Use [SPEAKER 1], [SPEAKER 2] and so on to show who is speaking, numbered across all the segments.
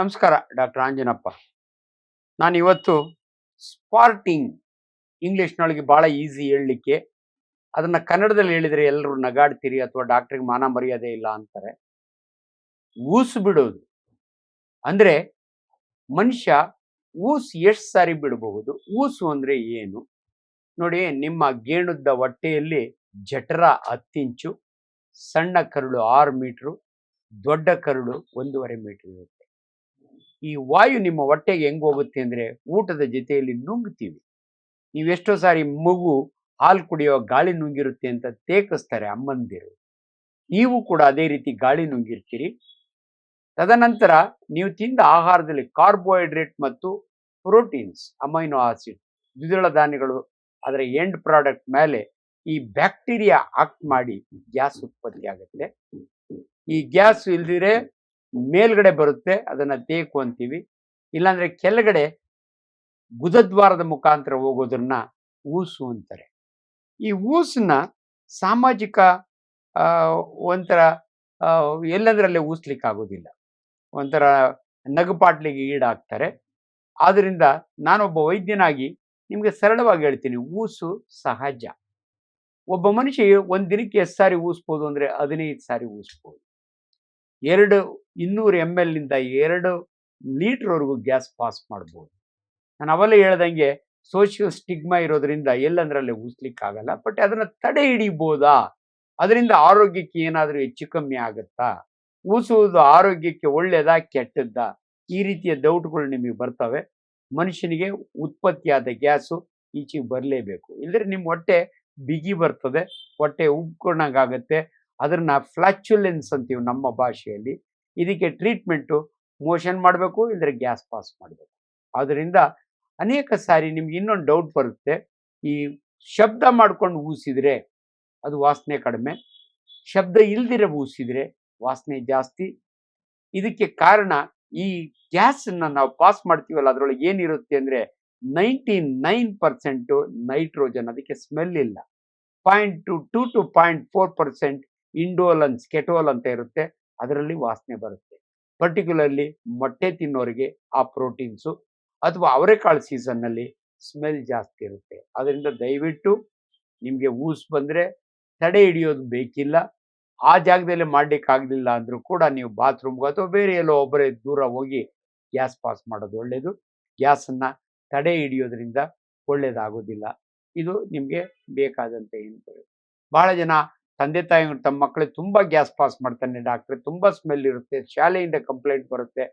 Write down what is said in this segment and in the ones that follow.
[SPEAKER 1] ನಮಸ್ಕಾರ ಡಾಕ್ಟರ್ ಆಂಜನಪ್ಪ. ನಾನು ಇವತ್ತು ಸ್ಪಾರ್ಟಿಂಗ್ ಇಂಗ್ಲೀಷ್ನೊಳಗೆ ಭಾಳ ಈಸಿ ಹೇಳಲಿಕ್ಕೆ, ಅದನ್ನು ಕನ್ನಡದಲ್ಲಿ ಹೇಳಿದರೆ ಎಲ್ಲರೂ ನಗಾಡ್ತೀರಿ ಅಥವಾ ಡಾಕ್ಟ್ರಿಗೆ ಮಾನ ಮರ್ಯಾದೆ ಇಲ್ಲ ಅಂತಾರೆ. ಊಸು ಬಿಡೋದು. ಅಂದರೆ ಮನುಷ್ಯ ಊಸು ಎಷ್ಟು ಸಾರಿ ಬಿಡಬಹುದು, ಊಸು ಅಂದರೆ ಏನು? ನೋಡಿ, ನಿಮ್ಮ ಗೇಣುದ್ದ ಹೊಟ್ಟೆಯಲ್ಲಿ ಜಠರ ಹತ್ತಿಂಚು, ಸಣ್ಣ ಕರುಳು ಆರು ಮೀಟ್ರು, ದೊಡ್ಡ ಕರುಳು ಒಂದೂವರೆ ಮೀಟ್ರ್ ಇರುತ್ತೆ. ಈ ವಾಯು ನಿಮ್ಮ ಹೊಟ್ಟೆಗೆ ಹೆಂಗ್ ಹೋಗುತ್ತೆ ಅಂದ್ರೆ ಊಟದ ಜೊತೆಯಲ್ಲಿ ನುಂಗ್ತೀವಿ. ನೀವೆಷ್ಟೋ ಸಾರಿ ಮಗು ಹಾಲು ಕುಡಿಯೋ ಗಾಳಿ ನುಂಗಿರುತ್ತೆ ಅಂತ ತೇಕಿಸ್ತಾರೆ ಅಮ್ಮಂದಿರು. ನೀವು ಕೂಡ ಅದೇ ರೀತಿ ಗಾಳಿ ನುಂಗಿರ್ತೀರಿ. ತದನಂತರ ನೀವು ತಿಂದ ಆಹಾರದಲ್ಲಿ ಕಾರ್ಬೋಹೈಡ್ರೇಟ್ ಮತ್ತು ಪ್ರೋಟೀನ್ಸ್, ಅಮೈನೋ ಆಸಿಡ್, ದ್ವಿದಳ ಧಾನ್ಯಗಳು ಅದರ ಎಂಡ್ ಪ್ರಾಡಕ್ಟ್ ಮೇಲೆ ಈ ಬ್ಯಾಕ್ಟೀರಿಯಾ ಆಕ್ಟ್ ಮಾಡಿ ಗ್ಯಾಸ್ ಉತ್ಪತ್ತಿ ಆಗುತ್ತೆ ಈ ಗ್ಯಾಸ್ ಇಲ್ದಿರೆ ಮೇಲ್ಗಡೆ ಬರುತ್ತೆ, ಅದನ್ನ ತೇಕು ಅಂತೀವಿ. ಇಲ್ಲಾಂದ್ರೆ ಕೆಳಗಡೆ ಗುದದ್ವಾರದ ಮುಖಾಂತರ ಹೋಗೋದನ್ನ ಊಸು ಅಂತಾರೆ. ಈ ಊಸನ್ನ ಸಾಮಾಜಿಕ ಒಂಥರ ಎಲ್ಲದರಲ್ಲೇ ಊಸ್ಲಿಕ್ಕೆ ಆಗೋದಿಲ್ಲ. ಒಂಥರ ನಗುಪಾಟ್ಲಿಗೆ ಈಡಾಗ್ತಾರೆ. ಆದ್ರಿಂದ ನಾನೊಬ್ಬ ವೈದ್ಯನಾಗಿ ನಿಮಗೆ ಸರಳವಾಗಿ ಹೇಳ್ತೀನಿ, ಊಸು ಸಹಜ. ಒಬ್ಬ ಮನುಷ್ಯ ಒಂದ್ ದಿನಕ್ಕೆ ಎಷ್ಟು ಸಾರಿ ಊಸ್ಬೋದು ಅಂದ್ರೆ ಹದಿನೈದು ಸಾರಿ ಊಸ್ಬೋದು. ಎರಡು ಇನ್ನೂರು ಎಂ ಎಲ್ನಿಂದ ಎರಡು ಲೀಟ್ರ್ವರೆಗೂ ಗ್ಯಾಸ್ ಪಾಸ್ ಮಾಡ್ಬೋದು. ನಾನು ಅವೆಲ್ಲ ಹೇಳ್ದಂಗೆ ಸೋಷಿಯಲ್ ಸ್ಟಿಗ್ಮಾ ಇರೋದ್ರಿಂದ ಎಲ್ಲಂದ್ರಲ್ಲೇ ಉಸ್ಲಿಕ್ಕಾಗಲ್ಲ, ಬಟ್ ಅದನ್ನ ತಡೆ ಹಿಡಿಬೋದಾ? ಅದರಿಂದ ಆರೋಗ್ಯಕ್ಕೆ ಏನಾದರೂ ಹೆಚ್ಚು ಕಮ್ಮಿ ಆಗುತ್ತಾ? ಉಸುವುದು ಆರೋಗ್ಯಕ್ಕೆ ಒಳ್ಳೆಯದಾ ಕೆಟ್ಟದ್ದಾ? ಈ ರೀತಿಯ ಡೌಟ್ಗಳು ನಿಮಗೆ ಬರ್ತವೆ. ಮನುಷ್ಯನಿಗೆ ಉತ್ಪತ್ತಿಯಾದ ಗ್ಯಾಸು ಈಚೆಗೆ ಬರಲೇಬೇಕು. ಇಲ್ಲದ್ರೆ ನಿಮ್ಮ ಹೊಟ್ಟೆ ಬಿಗಿ ಬರ್ತದೆ, ಹೊಟ್ಟೆ ಉಬ್ಕೊಂಡಂಗಾಗತ್ತೆ. ಅದನ್ನ ಫ್ಲಾಚುಲೆನ್ಸ್ ಅಂತೀವಿ ನಮ್ಮ ಭಾಷೆಯಲ್ಲಿ. ಇದಕ್ಕೆ ಟ್ರೀಟ್ಮೆಂಟು ಮೋಷನ್ ಮಾಡಬೇಕು ಇಲ್ಲದ್ರೆ ಗ್ಯಾಸ್ ಪಾಸ್ ಮಾಡಬೇಕು. ಆದ್ದರಿಂದ ಅನೇಕ ಸಾರಿ ನಿಮ್ಗೆ ಇನ್ನೊಂದು ಡೌಟ್ ಬರುತ್ತೆ. ಈ ಶಬ್ದ ಮಾಡ್ಕೊಂಡು ಊಸಿದರೆ ಅದು ವಾಸನೆ ಕಡಿಮೆ, ಶಬ್ದ ಇಲ್ದಿರ ಊಸಿದರೆ ವಾಸನೆ ಜಾಸ್ತಿ. ಇದಕ್ಕೆ ಕಾರಣ ಈ ಗ್ಯಾಸನ್ನು ನಾವು ಪಾಸ್ ಮಾಡ್ತೀವಲ್ಲ, ಅದರೊಳಗೆ ಏನಿರುತ್ತೆ ಅಂದರೆ ನೈಂಟಿ ನೈನ್ ಪರ್ಸೆಂಟು ನೈಟ್ರೋಜನ್ ಅದಕ್ಕೆ ಸ್ಮೆಲ್ ಇಲ್ಲ. Point two two two point four percent ಇಂಡೋಲನ್ಸ್ ಕೆಟೋಲ್ ಅಂತ ಇರುತ್ತೆ. ಅದರಲ್ಲಿ ವಾಸನೆ ಬರುತ್ತೆ. ಪರ್ಟಿಕ್ಯುಲರ್ಲಿ ಮೊಟ್ಟೆ ತಿನ್ನೋರಿಗೆ ಆ ಪ್ರೋಟೀನ್ಸು ಅಥವಾ ಅವರೆಕಾಳು ಸೀಸನ್ನಲ್ಲಿ ಸ್ಮೆಲ್ ಜಾಸ್ತಿ ಇರುತ್ತೆ. ಅದರಿಂದ ದಯವಿಟ್ಟು ನಿಮಗೆ ಊಸ್ ಬಂದರೆ ತಡೆ ಹಿಡಿಯೋದು ಬೇಕಿಲ್ಲ. ಆ ಜಾಗದಲ್ಲಿ ಮಾಡಲಿಕ್ಕಾಗಲಿಲ್ಲ ಅಂದರೂ ಕೂಡ ನೀವು ಬಾತ್ರೂಮ್ಗೆ ಅಥವಾ ಬೇರೆ ಎಲ್ಲೋ ಒಬ್ಬರೇ ದೂರ ಹೋಗಿ ಗ್ಯಾಸ್ ಪಾಸ್ ಮಾಡೋದು ಒಳ್ಳೆಯದು ಗ್ಯಾಸನ್ನು ತಡೆ ಹಿಡಿಯೋದ್ರಿಂದ ಒಳ್ಳೆಯದಾಗೋದಿಲ್ಲ ಇದು ನಿಮಗೆ ಬೇಕಾದಂತೆ ಏನು ಬಹಳ ಜನ ತಂದೆ ತಾಯಿ ತಮ್ಮ ಮಕ್ಕಳಿಗೆ ತುಂಬಾ ಗ್ಯಾಸ್ ಪಾಸ್ ಮಾಡ್ತಾನೆ, ಡಾಕ್ಟ್ರೆ. ತುಂಬಾ ಸ್ಮೆಲ್ ಇರುತ್ತೆ, ಶಾಲೆಯಿಂದ ಕಂಪ್ಲೇಂಟ್ ಬರುತ್ತೆ.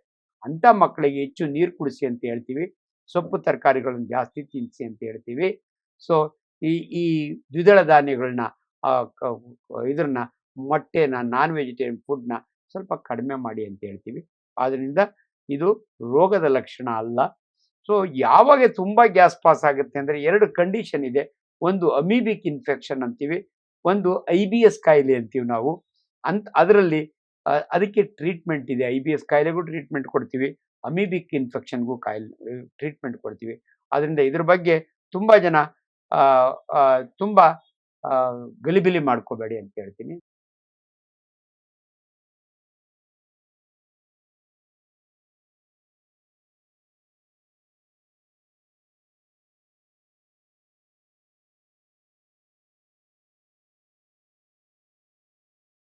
[SPEAKER 1] ಅಂತ ಮಕ್ಕಳಿಗೆ ಹೆಚ್ಚು ನೀರು ಕುಡಿಸಿ ಅಂತ ಹೇಳ್ತೀವಿ. ಸೊಪ್ಪು ತರಕಾರಿಗಳನ್ನು ಜಾಸ್ತಿ ತಿನ್ನಿಸಿ ಅಂತ ಹೇಳ್ತೀವಿ. ಸೊ ಈ ಈ ದ್ವಿದಳ ಧಾನ್ಯಗಳನ್ನ ಇದನ್ನ ಮೊಟ್ಟೆನ ನಾನ್ ವೆಜಿಟೇರಿಯನ್ ಫುಡ್ನ ಸ್ವಲ್ಪ ಕಡಿಮೆ ಮಾಡಿ ಅಂತ ಹೇಳ್ತೀವಿ. ಆದ್ರಿಂದ ಇದು ರೋಗದ ಲಕ್ಷಣ ಅಲ್ಲ. ಸೊ ಯಾವಾಗ ತುಂಬಾ ಗ್ಯಾಸ್ ಪಾಸ್ ಆಗುತ್ತೆ ಅಂದ್ರೆ ಎರಡು ಕಂಡೀಷನ್ ಇದೆ. ಒಂದು ಅಮೀಬಿಕ್ ಇನ್ಫೆಕ್ಷನ್ ಅಂತೀವಿ. ಒಂದು ಐ ಬಿ ಎಸ್ ಕಾಯಿಲೆ ಅಂತೀವಿ ನಾವು. ಅಂತ ಅದರಲ್ಲಿ ಅದಕ್ಕೆ ಟ್ರೀಟ್ಮೆಂಟ್ ಇದೆ. ಐ ಬಿ ಎಸ್ ಕಾಯಿಲೆಗೂ ಟ್ರೀಟ್ಮೆಂಟ್ ಕೊಡ್ತೀವಿ. ಅಮೀಬಿಕ್ ಇನ್ಫೆಕ್ಷನ್ಗೂ ಕಾಯಿಲೆ ಟ್ರೀಟ್ಮೆಂಟ್ ಕೊಡ್ತೀವಿ. ಅದರಿಂದ ಇದ್ರ ಬಗ್ಗೆ ತುಂಬ ಜನ ತುಂಬಾ ಗಲಿಬಿಲಿ ಮಾಡ್ಕೋಬೇಡಿ ಅಂತ ಹೇಳ್ತೀನಿ.